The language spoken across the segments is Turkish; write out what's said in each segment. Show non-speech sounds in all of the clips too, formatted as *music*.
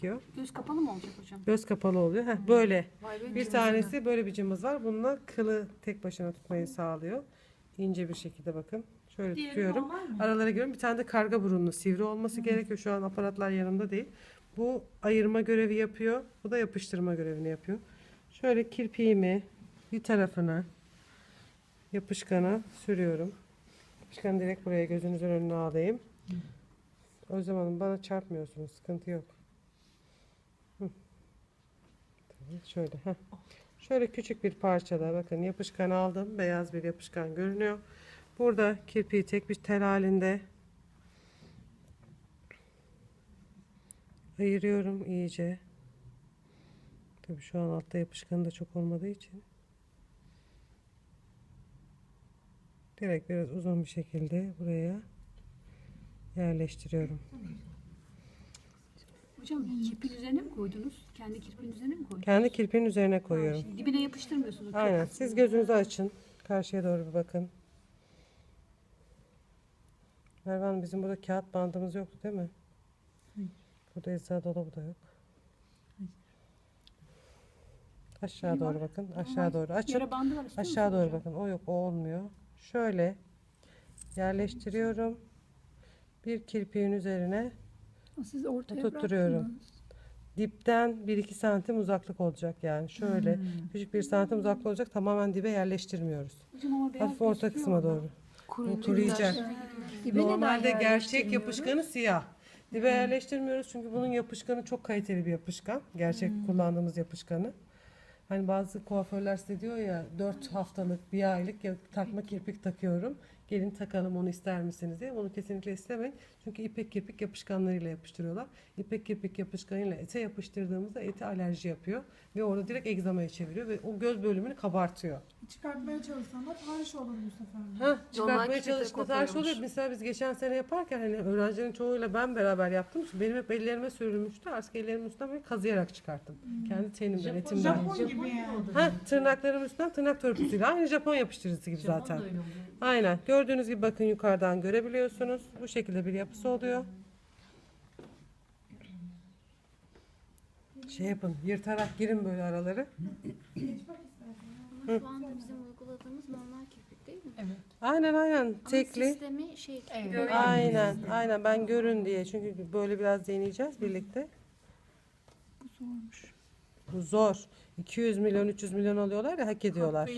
gerekiyor. Göz kapalı mı olacak hocam? Göz kapalı oluyor. Heh, böyle. Vay be, Bir tanesi böyle bir cımbız var. Bununla kılı tek başına tutmayı sağlıyor. İnce bir şekilde bakın. Şöyle Diğeri tutuyorum. normal mi? Aralara giriyorum. Bir tane de karga burunlu sivri olması gerekiyor. Şu an aparatlar yanımda değil. Bu ayırma görevi yapıyor. Bu da yapıştırma görevini yapıyor. Şöyle kirpiğimi bir tarafına yapışkana sürüyorum. Yapışkanı direkt buraya gözünüzün önüne alayım. O zaman bana çarpmıyorsunuz. Sıkıntı yok. Şöyle. heh. Şöyle küçük bir parçada bakın yapışkan aldım. Beyaz bir yapışkan görünüyor. Burada kirpiği tek bir tel halinde ayırıyorum iyice. Tabii şu an altta yapışkanı da çok olmadığı için. Direkt biraz uzun bir şekilde buraya yerleştiriyorum. Hocam kirpin üzerine mi koydunuz? Kendi kirpin üzerine mi koydunuz? Kendi kirpiğin üzerine koyuyorum. Dibine yapıştırmıyorsunuz. Aynen. Siz gözünüzü açın. Karşıya doğru bir bakın. Merve Hanım bizim burada kağıt bandımız yoktu değil mi? Burada eczane dolabı da yok. Aşağı doğru bakın. Aşağı doğru açın. Yara bandı var istiyor Aşağı doğru hocam? bakın. O yok, o olmuyor. Şöyle yerleştiriyorum. Bir kirpiğin üzerine Siz ortaya Oturtturuyorum. bıraktınız. dipten 1-2 santim uzaklık olacak yani. Şöyle küçük bir santim uzaklık olacak. Tamamen dibe yerleştirmiyoruz. Hocam Hafif orta kısma doğru. Kuruyacak. Dibe Normalde gerçek yapışkanı siyah. Dibe yerleştirmiyoruz çünkü bunun yapışkanı çok kaliteli bir yapışkan. Gerçek kullandığımız yapışkanı. Hani bazı kuaförler size diyor ya 4 haftalık, bir aylık ya, takma kirpik takıyorum. Gelin takalım onu ister misiniz diye. Onu kesinlikle istemeyin. Çünkü ipek kirpik yapışkanlarıyla yapıştırıyorlar. İpek kirpik yapışkanıyla ete yapıştırdığımızda eti alerji yapıyor. Ve orada direkt egzamaya çeviriyor ve o göz bölümünü kabartıyor. Çıkartmaya çalışsam da tahriş olur bu sefer. Ha, çıkartmaya çalıştığında tarih oluyor. Mesela biz geçen sene yaparken hani öğrencilerin çoğuyla ben beraber yaptım. Benim hep ellerime sürülmüştü. Artık ellerimin üstünden böyle kazıyarak çıkarttım. Kendi tenimden, etimden. Japon gibi yani. Ha, tırnaklarım üstünden tırnak törpüsüyle. Aynı Japon yapıştırıcısı gibi zaten. Aynen. Gördüğünüz gibi bakın yukarıdan görebiliyorsunuz. Bu şekilde bir yapısı oluyor. Şey yapın, yırtarak girin böyle araları. Ama şu anda bizim uyguladığımız normal kirpik değil mi? Aynen aynen. Ama Tekli. sistemi şey Aynen, aynen. Ben görün diye. Çünkü böyle biraz deneyeceğiz birlikte. Bu zormuş. Bu zor. 200 milyon, 300 milyon alıyorlar ya hak ediyorlar.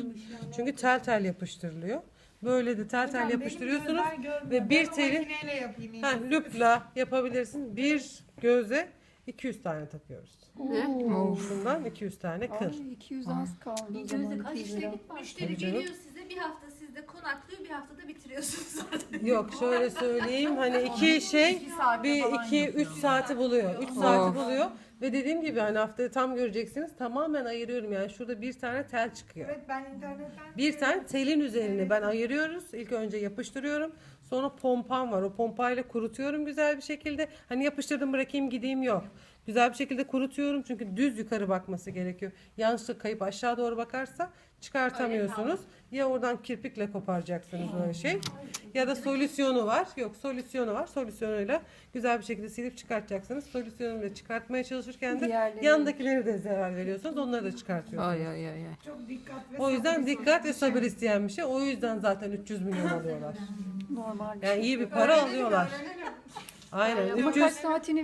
Çünkü tel tel yapıştırılıyor. Böyle de tel tel yapıştırıyorsunuz. ve bir en Ha, lüpla yapabilirsin. Bir göze 200 tane takıyoruz. Ne? Bundan 200 tane. Ay 200 az kaldı o Bir gözlük ay 200 işte lira. müşteri geliyor size bir hafta sizde konaklıyor bir haftada bitiriyorsunuz *laughs* zaten. Yok şöyle söyleyeyim hani iki şey bir iki üç saati buluyor. Üç saati buluyor. Ve dediğim gibi hani haftaya tam göreceksiniz. Tamamen ayırıyorum yani. Şurada bir tane tel çıkıyor. Evet ben internetten Bir tane telin üzerine ben ayırıyoruz. İlk önce yapıştırıyorum. Sonra pompam var. O pompayla kurutuyorum güzel bir şekilde. Hani yapıştırdım bırakayım gideyim yok. Güzel bir şekilde kurutuyorum çünkü düz yukarı bakması gerekiyor. Yanlışlıkla kayıp aşağı doğru bakarsa çıkartamıyorsunuz. Ya oradan kirpikle koparacaksınız böyle şey. Ya da solüsyonu var. Yok solüsyonu var. Solüsyonuyla güzel bir şekilde silip çıkartacaksınız. Solüsyonuyla çıkartmaya çalışırken de Diğerleri- yandakileri de zarar veriyorsunuz. Onları da çıkartıyorsunuz. Ay ay ay ay. çok dikkat ve O yüzden dikkat ve sabır isteyen bir şey. O yüzden zaten 300 milyon *laughs* alıyorlar. Normal. Yani iyi bir para alıyorlar. Aynen. Ama 300 kaç saatini